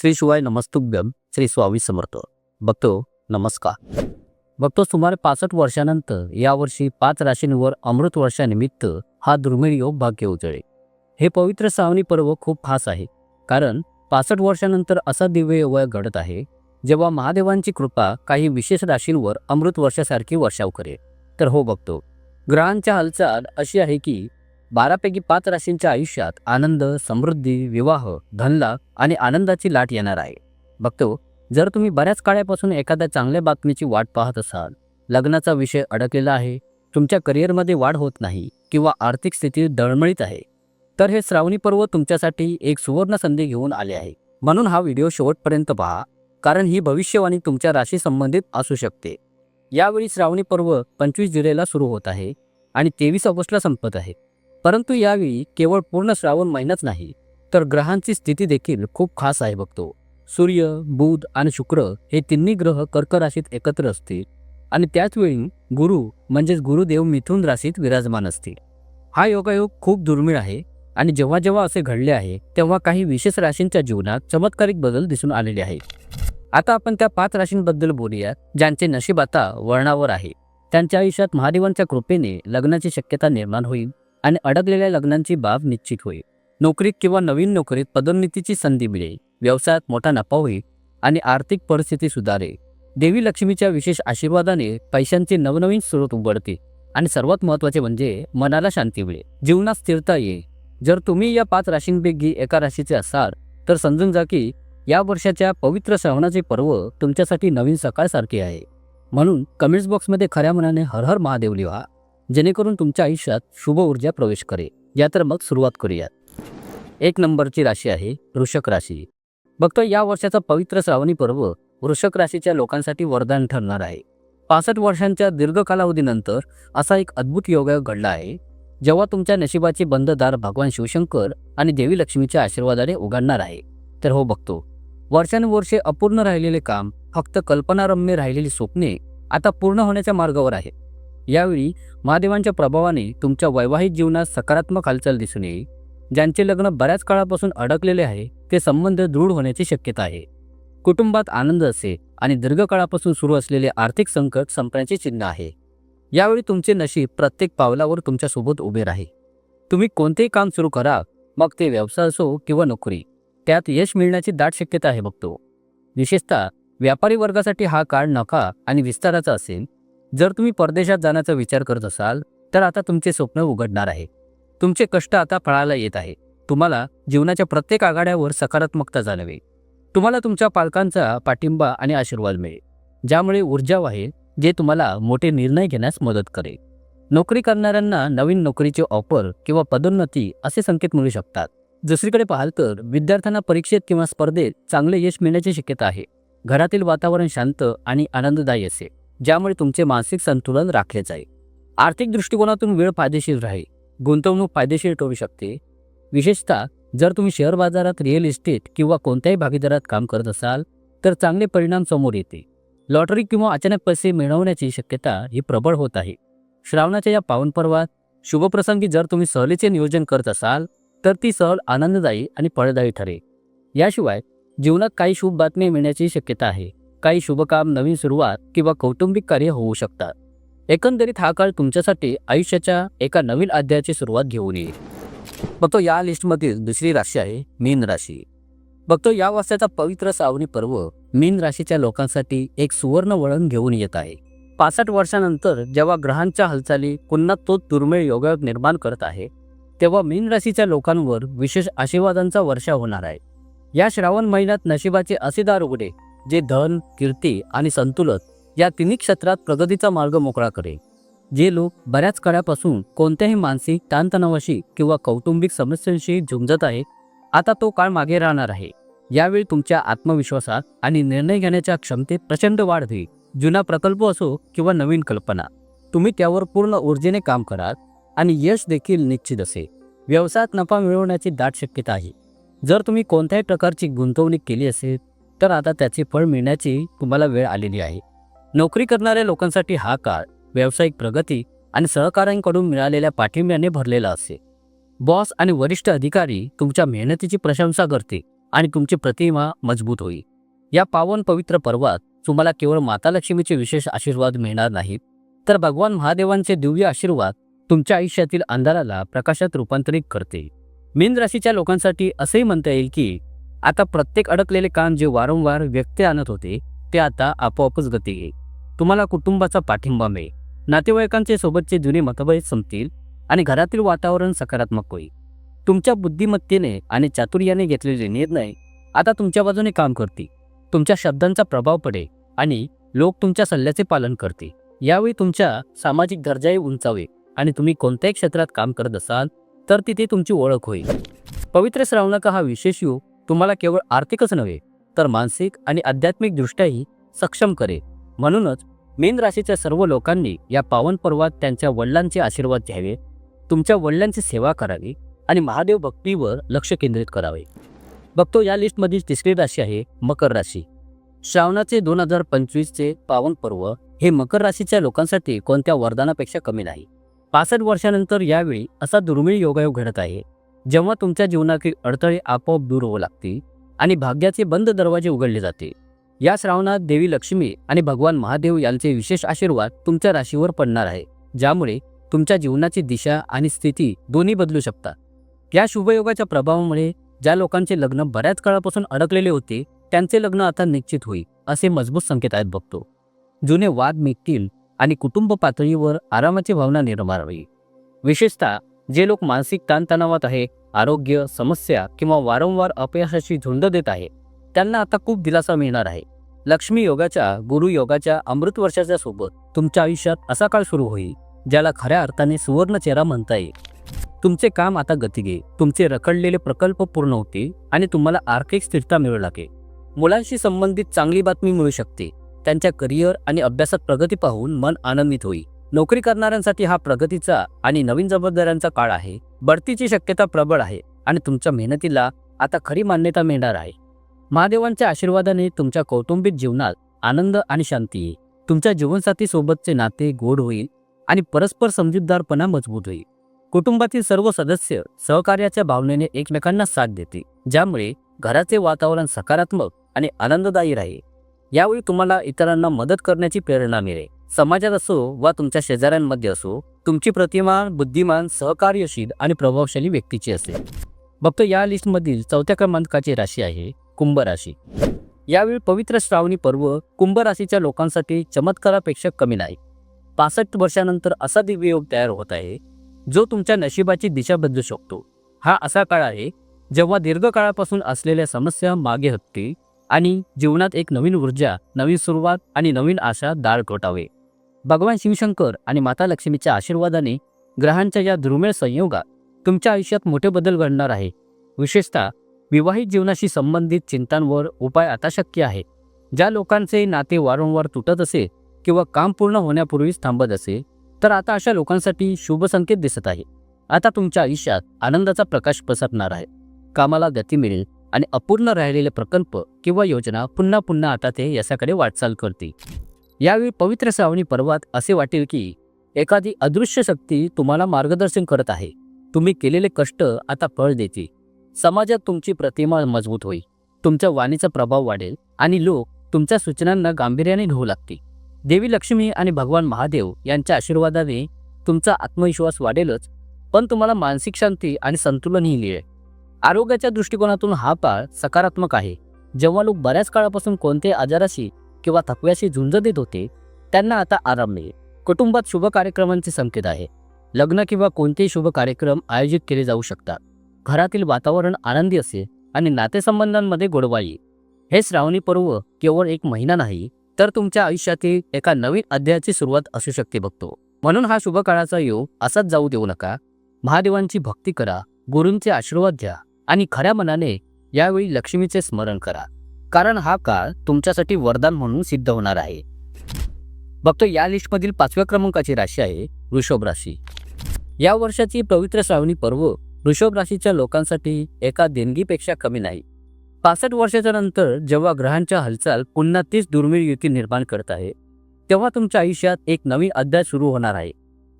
श्री शिवाय नमस्तुभ्यम श्री स्वामी समर्थ. बघतो नमस्कार. बघतो सुमारे पासष्ट वर्षानंतर यावर्षी पाच राशींवर अमृत वर्षानिमित्त हा दुर्मिळ योग भाग्य उजळे हे पवित्र श्रावणी पर्व खूप खास आहे कारण पासष्ट वर्षानंतर असा दिव्य योग घडत आहे जेव्हा महादेवांची कृपा काही विशेष राशींवर अमृत वर्षासारखी वर्षाव करेल. तर हो बघतो ग्रहांच्या हालचाल अशी आहे की बारापैकी पाच राशींच्या आयुष्यात आनंद समृद्धी विवाह धनलाभ आणि आनंदाची लाट येणार आहे. बघतो जर तुम्ही बऱ्याच काळापासून एखाद्या चांगल्या बातमीची वाट पाहत असाल लग्नाचा विषय अडकलेला आहे तुमच्या करिअरमध्ये वाढ होत नाही किंवा आर्थिक स्थिती डळमळीत आहे तर हे श्रावणी पर्व तुमच्यासाठी एक सुवर्ण संधी घेऊन आले आहे. म्हणून हा व्हिडिओ शेवटपर्यंत पहा कारण ही भविष्यवाणी तुमच्या राशी संबंधित असू शकते. यावेळी श्रावणी पर्व पंचवीस जुलैला सुरू होत आहे आणि तेवीस ऑगस्टला संपत आहे. परंतु यावेळी केवळ पूर्ण श्रावण महिनाच नाही तर ग्रहांची स्थिती देखील खूप खास आहे बघतो. सूर्य बुध आणि शुक्र हे तिन्ही ग्रह कर्क राशीत एकत्र असतील आणि त्याचवेळी गुरु म्हणजेच गुरुदेव मिथुन राशीत विराजमान असतील. हा योगायोग खूप दुर्मिळ आहे आणि जेव्हा जेव्हा असे घडले आहे तेव्हा काही विशेष राशींच्या जीवनात चमत्कारिक बदल दिसून आलेले आहेत. आता आपण त्या पाच राशींबद्दल बोलूया ज्यांचे नशीब आता वळणावर आहे. त्यांच्या आयुष्यात महादेवांच्या कृपेने लग्नाची शक्यता निर्माण होईल आणि अडकलेल्या लग्नांची बाब निश्चित होईल. नोकरीत किंवा नवीन नोकरीत पदोन्नतीची संधी मिळेल. व्यवसायात मोठा नफा होईल आणि आर्थिक परिस्थिती सुधारेल. देवी लक्ष्मीच्या विशेष आशीर्वादाने पैशांचे नवनवीन स्रोत उघडतील. आणि सर्वात महत्त्वाचे म्हणजे मनाला शांती मिळेल. जीवनात स्थिरता येईल. जर तुम्ही या पाच राशींपैकी एका राशीचे असाल तर समजून जा की या वर्षाच्या पवित्र श्रवणाचे पर्व तुमच्यासाठी नवीन सकाळसारखे आहे. म्हणून कमेंट्स बॉक्समध्ये खऱ्या मनाने हर हर महादेव लिहा. जेणेकरून तुमच्या आयुष्यात शुभ ऊर्जा प्रवेश करेल. या तर मग सुरुवात करूयात. एक नंबरची राशी आहे वृषक राशी. बघतो या वर्षाचा पवित्र श्रावणी पर्व वृषक राशीच्या लोकांसाठी वरदान ठरणार आहे. पासष्ट वर्षांच्या दीर्घ कालावधीनंतर असा एक अद्भुत योगायोग घडला आहे. जेव्हा तुमच्या नशिबाचे बंददार भगवान शिवशंकर आणि देवी लक्ष्मीच्या आशीर्वादाने उघडणार आहे. तर हो बघतो. वर्षानुवर्षे अपूर्ण राहिलेले काम फक्त कल्पनारम्य राहिलेली स्वप्ने आता पूर्ण होण्याच्या मार्गावर आहे यावेळी महादेवांच्या प्रभावाने तुमच्या वैवाहिक जीवनात सकारात्मक हालचाल दिसून येईल. ज्यांचे लग्न बऱ्याच काळापासून अडकलेले आहे ते संबंध दृढ होण्याची शक्यता आहे. कुटुंबात आनंद असे आणि दीर्घकाळापासून सुरू असलेले आर्थिक संकट संपण्याचे चिन्ह आहे. यावेळी तुमचे नशीब प्रत्येक पावलावर तुमच्यासोबत उभे राहील. तुम्ही कोणतेही काम सुरू करा मग ते व्यवसाय असो किंवा नोकरी. त्यात यश मिळण्याची दाट शक्यता आहे बघतो. विशेषतः व्यापारी वर्गासाठी हा काळ नका आणि विस्ताराचा असेल. जर तुम्ही परदेशात जाण्याचा विचार करत असाल तर आता तुमचे स्वप्न उघडणार आहे. तुमचे कष्ट आता फळाला येत आहे. तुम्हाला जीवनाच्या प्रत्येक आघाड्यावर सकारात्मकता जाणवेल. तुम्हाला तुमच्या पालकांचा पाठिंबा आणि आशीर्वाद मिळेल ज्यामुळे ऊर्जा वाहेल जे तुम्हाला मोठे निर्णय घेण्यास मदत करेल. नोकरी करणाऱ्यांना नवीन नोकरीचे ऑफर किंवा पदोन्नती असे संकेत मिळू शकतात. दुसरीकडे पाहाल तर विद्यार्थ्यांना परीक्षेत किंवा स्पर्धेत चांगले यश मिळण्याची शक्यता आहे. घरातील वातावरण शांत आणि आनंददायी असेल. ज्यामुळे तुमचे मानसिक संतुलन राखले जाईल. आर्थिक दृष्टिकोनातून वेळ फायदेशीर राहील. गुंतवणूक फायदेशीर ठरू शकते. विशेषतः जर तुम्ही शेअर बाजारात रिअल इस्टेट किंवा कोणत्याही भागीदारात काम करत असाल तर चांगले परिणाम समोर येते लॉटरी किंवा अचानक पैसे मिळवण्याची शक्यता ही प्रबळ होत आहे. श्रावणाच्या या पावन पर्वात शुभप्रसंगी जर तुम्ही सहलीचे नियोजन करत असाल तर ती सहल आनंददायी आणि फळदायी ठरेल. याशिवाय जीवनात काही शुभ बातमी मिळण्याची शक्यता आहे. काही शुभकाम नवीन सुरुवात किंवा कौटुंबिक कार्य होऊ शकतात. एकंदरीत हा काळ तुमच्यासाठी आयुष्याच्या एका नवीन अध्यायाची सुरुवात घेऊन येईल. बघतो या लिस्टमधील दुसरी राशी आहे मीन राशी. बघतो या वर्षाचा पवित्र सावनी पर्व मीन राशीच्या लोकांसाठी एक सुवर्ण वळण घेऊन येत आहे. पासष्ट वर्षानंतर जेव्हा ग्रहांच्या हालचाली पुन्हा तोच दुर्मिळ योगायोग निर्माण करत आहे तेव्हा मीन राशीच्या लोकांवर विशेष आशीर्वादांचा वर्षा होणार आहे. या श्रावण महिन्यात नशिबाचे असे दार उघडे जे धन कीर्ती आणि संतुलन या तिन्ही क्षेत्रात प्रगतीचा मार्ग मोकळा करेल. जे लोक बऱ्याच काळापासून कोणत्याही मानसिक ताणतणावाशी किंवा कौटुंबिक समस्यांशी झुंजत आहेत आता तो काळ मागे राहणार आहे. यावेळी तुमच्या आत्मविश्वासात आणि निर्णय घेण्याच्या क्षमतेत प्रचंड वाढ होईल. जुना प्रकल्प असो किंवा नवीन कल्पना तुम्ही त्यावर पूर्ण ऊर्जेने काम कराल आणि यश देखील निश्चित असेल. व्यवसायात नफा मिळवण्याची दाट शक्यता आहे. जर तुम्ही कोणत्याही प्रकारची गुंतवणूक केली असेल तर आता त्याचे फळ मिळण्याची तुम्हाला वेळ आलेली आहे. नोकरी करणाऱ्या लोकांसाठी हा काळ व्यावसायिक प्रगती आणि सहकाऱ्यांकडून मिळालेल्या पाठिंब्याने भरलेला असे. बॉस आणि वरिष्ठ अधिकारी तुमच्या मेहनतीची प्रशंसा करते आणि तुमची प्रतिमा मजबूत होईल. या पावन पवित्र पर्वात तुम्हाला केवळ माता लक्ष्मीचे विशेष आशीर्वाद मिळणार नाहीत तर भगवान महादेवांचे दिव्य आशीर्वाद तुमच्या आयुष्यातील अंधाराला प्रकाशात रूपांतरित करते. मीन राशीच्या लोकांसाठी असेही म्हणता येईल की आता प्रत्येक अडकलेले काम जे वारंवार व्यक्ती आणत होते ते आता आपोआपच गती घेईल तुम्हाला कुटुंबाचा पाठिंबा मिळेल. नातेवाईकांचे सोबतचे जुने मतभेद संपतील आणि घरातील वातावरण सकारात्मक होईल. तुमच्या बुद्धिमत्तेने आणि चातुर्याने घेतलेले निर्णय आता तुमच्या बाजूने काम करतील. तुमच्या शब्दांचा प्रभाव पडेल आणि लोक तुमच्या सल्ल्याचे पालन करतील. यावेळी तुमच्या सामाजिक दर्जाही उंचावे आणि तुम्ही कोणत्याही क्षेत्रात काम करत असाल तर तिथे तुमची ओळख होईल. पवित्र श्रावणाका हा विशेष योग तुम्हाला केवळ आर्थिकच नव्हे तर मानसिक आणि आध्यात्मिकदृष्ट्याही सक्षम करेल. म्हणूनच मीन राशीच्या सर्व लोकांनी या पावन पर्वात त्यांच्या वडिलांचे आशीर्वाद घ्यावे तुमच्या वडिलांची सेवा करावी आणि महादेव भक्तीवर लक्ष केंद्रित करावे. बघतो या लिस्टमधील तिसरी राशी आहे मकर राशी. श्रावणाचे दोन हजार पंचवीसचे पावन पर्व हे मकर राशीच्या लोकांसाठी कोणत्या वरदानापेक्षा कमी नाही. पासष्ट वर्षानंतर यावेळी असा दुर्मिळ योगायोग घडत आहे जेव्हा तुमच्या जीवनातील अडथळे आपोआप दूर होऊ लागतील आणि भाग्याचे बंद दरवाजे उघडले जाते या श्रावणात देवी लक्ष्मी आणि भगवान महादेव यांचे विशेष आशीर्वाद तुमच्या राशीवर पडणार आहे ज्यामुळे तुमच्या जीवनाची दिशा आणि स्थिती दोन्ही बदलू शकतात. या शुभयोगाच्या प्रभावामुळे ज्या लोकांचे लग्न बऱ्याच काळापासून अडकलेले होते त्यांचे लग्न आता निश्चित होईल असे मजबूत संकेत आहेत बघतो जुने वाद मिटतील आणि कुटुंब पातळीवर आरामाची भावना निर्माण होईल. विशेषतः जे लोक मानसिक ताणतणावात आहे आरोग्य समस्या किंवा वारंवार अपयशाची झुंड देत आहे. त्यांना आता खूप दिलासा मिळणार आहे. लक्ष्मी योगाच्या गुरु योगाच्या अमृत वर्षाच्या सोबत तुमच्या आयुष्यात असा काळ सुरू होईल ज्याला खऱ्या अर्थाने सुवर्ण चेहरा म्हणता येईल. तुमचे काम आता गती घेईल तुमचे रखडलेले प्रकल्प पूर्ण होतील आणि तुम्हाला आर्थिक स्थिरता मिळू लागेल. मुलांशी संबंधित चांगली बातमी मिळू शकते. त्यांच्या करिअर आणि अभ्यासात प्रगती पाहून मन आनंदित होईल. नोकरी करणाऱ्यांसाठी हा प्रगतीचा आणि नवीन जबाबदाऱ्यांचा काळ आहे. बढतीची शक्यता प्रबळ आहे आणि तुमच्या मेहनतीला आता खरी मान्यता मिळणार आहे. महादेवांच्या आशीर्वादाने तुमच्या कौटुंबिक जीवनात आनंद आणि शांती येईल. तुमच्या जीवनसाथी सोबतचे नाते गोड होईल आणि परस्पर समजूतदारपणा मजबूत होईल. कुटुंबातील सर्व सदस्य सहकार्याच्या भावनेने एकमेकांना साथ देते ज्यामुळे घराचे वातावरण सकारात्मक आणि आनंददायी राहील. यावेळी तुम्हाला इतरांना मदत करण्याची प्रेरणा मिळेल. समाजात असो वा तुमच्या शेजाऱ्यांमध्ये असो तुमची प्रतिमा बुद्धिमान सहकार्यशील आणि प्रभावशाली व्यक्तीची असेल. बघतो या लिस्टमधील चौथ्या क्रमांकाची राशी आहे कुंभ राशी. यावेळी पवित्र श्रावणी पर्व कुंभ राशीच्या लोकांसाठी चमत्कारापेक्षा कमी नाही. पासष्ट वर्षानंतर असा दिव्य योग तयार होत आहे जो तुमच्या नशिबाची दिशा बदलू शकतो. हा असा काळ आहे जेव्हा दीर्घकाळापासून असलेल्या समस्या मागे हटतील आणि जीवनात एक नवीन ऊर्जा नवीन सुरुवात आणि नवीन आशा दाळ घोटावे भगवान शिवशंकर आणि माता लक्ष्मीच्या आशीर्वादाने ग्रहांच्या या दुर्मिळ संयोगात तुमच्या आयुष्यात मोठे बदल घडणार आहे. विशेषतः विवाहित जीवनाशी संबंधित चिंतांवर उपाय आता शक्य आहे. ज्या लोकांचे नाते वारंवार तुटत असे किंवा काम पूर्ण होण्यापूर्वीच थांबत असे तर आता अशा लोकांसाठी शुभ संकेत दिसत आहे. आता तुमच्या आयुष्यात आनंदाचा प्रकाश पसरणार आहे. कामाला गती मिळेल आणि अपूर्ण राहिलेले प्रकल्प किंवा योजना पुन्हा पुन्हा आता ते याच्याकडे वाटचाल करतील. यावेळी पवित्र श्रावणी पर्वात असे वाटेल की एखादी अदृश्य शक्ती तुम्हाला मार्गदर्शन करत आहे. तुम्ही केलेले कष्ट आता फळ देतील. समाजात तुमची प्रतिमा मजबूत होईल. तुमच्या वाणीचा प्रभाव वाढेल आणि लोक तुमच्या सूचनांना गांभीर्याने घेऊ लागतील. देवी लक्ष्मी आणि भगवान महादेव यांच्या आशीर्वादाने तुमचा आत्मविश्वास वाढेलच पण तुम्हाला मानसिक शांती आणि संतुलनही मिळेल. आरोग्याच्या दृष्टिकोनातून हा काळ सकारात्मक आहे. जेव्हा लोक बऱ्याच काळापासून कोणत्याही आजाराशी किंवा थकव्याशी झुंज देत होते त्यांना आता आराम मिळेल कुटुंबात शुभ कार्यक्रमांचे संकेत आहे. लग्न किंवा कोणतेही शुभ कार्यक्रम आयोजित केले जाऊ शकतात. घरातील वातावरण आनंदी असेल आणि नातेसंबंधांमध्ये गोडवा येईल हे श्रावणी पर्व केवळ एक महिना नाही तर तुमच्या आयुष्यातील एका नवीन अध्यायाची सुरुवात असू शकते बघतो. म्हणून हा शुभ काळाचा योग असाच जाऊ देऊ नका. महादेवांची भक्ती करा गुरूंचे आशीर्वाद घ्या आणि खऱ्या मनाने यावेळी लक्ष्मीचे स्मरण करा. कारण हा काळ तुमच्यासाठी वरदान म्हणून सिद्ध होणार आहे. बघतो या लिस्टमधील पाचव्या क्रमांकाची राशी आहे वृषभ राशी. या वर्षाची पवित्र श्रावणी पर्व वृषभ राशीच्या लोकांसाठी एका देणगीपेक्षा कमी नाही. पासष्ट वर्षाच्या नंतर जेव्हा ग्रहांच्या हालचाल पुन्हा तीच दुर्मिळ युती निर्माण करत आहे तेव्हा तुमच्या आयुष्यात एक नवीन अध्याय सुरू होणार आहे.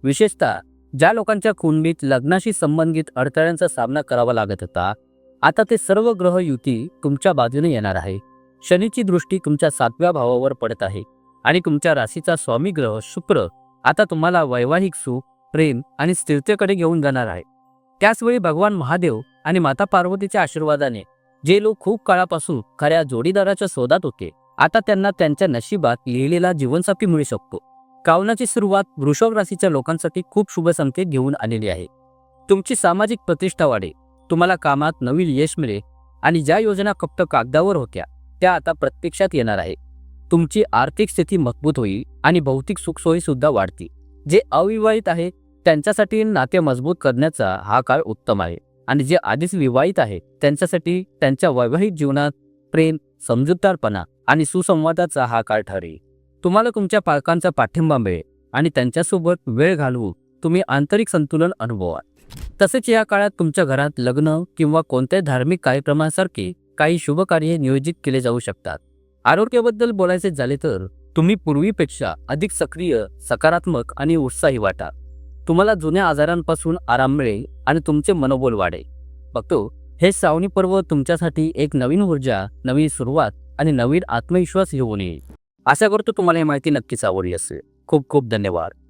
विशेषतः ज्या लोकांच्या कुंडलीत लग्नाशी संबंधित अडथळ्यांचा सामना करावा लागत होता आता ते सर्व ग्रह युती तुमच्या बाजूने येणार आहे. शनीची दृष्टी तुमच्या सातव्या भावावर पडत आहे. आणि तुमच्या राशीचा स्वामी ग्रह शुक्र आता तुम्हाला वैवाहिक सुख प्रेम आणि स्थिरतेकडे घेऊन जाणार आहे. त्याचवेळी भगवान महादेव आणि माता पार्वतीच्या आशीर्वादाने जे लोक खूप काळापासून खऱ्या जोडीदाराच्या शोधात होते आता त्यांना त्यांच्या नशिबात लिहिलेला जीवनसाथी मिळू शकतो. कावनाची सुरुवात वृषभ राशीच्या लोकांसाठी खूप शुभ संकेत घेऊन आलेली आहे. तुमची सामाजिक प्रतिष्ठा वाढेल. तुम्हाला कामात नवीन यश मिळेल आणि ज्या योजना फक्त कागदावर होत्या त्या आता प्रत्यक्षात येणार आहे तुमची आर्थिक स्थिती मजबूत होईल आणि भौतिक सुखसोयी सुद्धा वाढतील. जे अविवाहित आहे त्यांच्यासाठी नाते मजबूत करण्याचा हा काळ उत्तम आहे आणि जे आधीच विवाहित आहे त्यांच्यासाठी त्यांच्या वैवाहिक जीवनात प्रेम समजूतदारपणा आणि सुसंवादाचा हा काळ ठरेल. तुम्हाला तुमच्या पालकांचा पाठिंबा मिळेल आणि त्यांच्यासोबत वेळ घालवून तुम्ही आंतरिक संतुलन अनुभवाल. तसेच या काळात तुमच्या घरात लग्न किंवा कोणत्याही धार्मिक कार्यक्रमासारखे काही शुभ कार्य नियोजित केले जाऊ शकतात. आरोग्याबद्दल बोलायचे झाले तर तुम्ही पूर्वीपेक्षा अधिक सक्रिय सकारात्मक आणि उत्साही वाटा. तुम्हाला जुन्या आजारांपासून आराम मिळेल आणि तुमचे मनोबल वाढेल. बघतो हे श्रावणी पर्व तुमच्यासाठी एक नवीन ऊर्जा नवीन सुरुवात आणि नवीन आत्मविश्वास घेऊन येईल. आशा करतो तुम्हाला ही माहिती नक्कीच आवडली असेल. खूप खूप धन्यवाद.